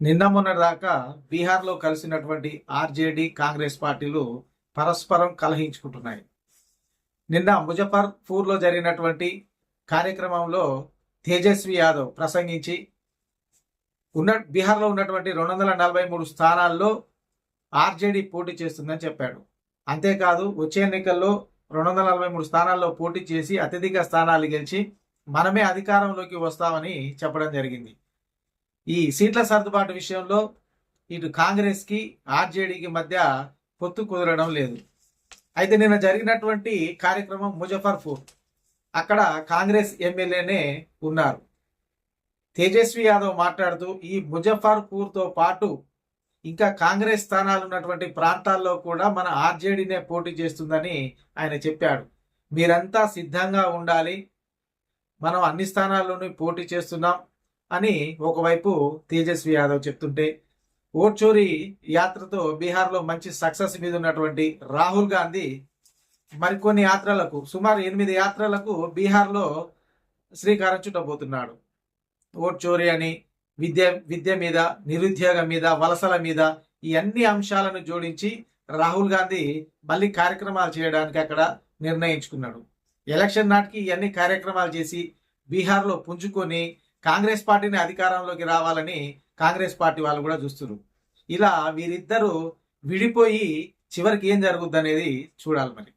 నిన్న మొన్నటిదాకా బీహార్లో కలిసినటువంటి ఆర్జేడీ కాంగ్రెస్ పార్టీలు పరస్పరం కలహించుకుంటున్నాయి. నిన్న ముజఫర్పూర్లో జరిగినటువంటి కార్యక్రమంలో తేజస్వి యాదవ్ ప్రసంగించి ఉన్న బీహార్లో ఉన్నటువంటి రెండు వందల నలభై మూడు స్థానాల్లో ఆర్జేడీ పోటీ చేస్తుందని చెప్పాడు. అంతేకాదు వచ్చే ఎన్నికల్లో రెండు వందల నలభై మూడు స్థానాల్లో పోటీ చేసి అత్యధిక స్థానాలు గెలిచి మనమే అధికారంలోకి వస్తామని చెప్పడం జరిగింది. ఈ సీట్ల సర్దుబాటు విషయంలో ఇటు కాంగ్రెస్కి ఆర్జేడీకి మధ్య పొత్తు కుదరడం లేదు. అయితే నిన్న జరిగినటువంటి కార్యక్రమం ముజఫర్పూర్. అక్కడ కాంగ్రెస్ ఎమ్మెల్యేనే ఉన్నారు. తేజస్వి యాదవ్ మాట్లాడుతూ ఈ ముజఫర్పూర్తో పాటు ఇంకా కాంగ్రెస్ స్థానాలు ఉన్నటువంటి ప్రాంతాల్లో కూడా మన ఆర్జేడీనే పోటీ చేస్తుందని ఆయన చెప్పాడు. మీరంతా సిద్ధంగా ఉండాలి. మనం అన్ని స్థానాల్లోనూ పోటీ చేస్తున్నాం. అని ఒకవైపు తేజస్వి యాదవ్ చెప్తుంటే ఓట్చోరి యాత్రతో బీహార్లో మంచి సక్సెస్ మీద ఉన్నటువంటి రాహుల్ గాంధీ మరికొన్ని యాత్రలకు సుమారు ఎనిమిది యాత్రలకు బీహార్లో శ్రీకారం చుట్టబోతున్నాడు. ఓట్ చోరీ అని విద్య విద్య మీద నిరుద్యోగం మీద వలసల మీద ఈ అన్ని అంశాలను జోడించి రాహుల్ గాంధీ మళ్ళీ కార్యక్రమాలు చేయడానికి అక్కడ నిర్ణయించుకున్నాడు. ఎలక్షన్ నాటికి ఇవన్నీ కార్యక్రమాలు చేసి బీహార్లో పుంజుకొని కాంగ్రెస్ పార్టీని అధికారంలోకి రావాలని కాంగ్రెస్ పార్టీ వాళ్ళు కూడా చూస్తున్నారు. ఇలా వీరిద్దరూ విడిపోయి చివరికి ఏం జరుగుద్ది అనేది చూడాలి మరి.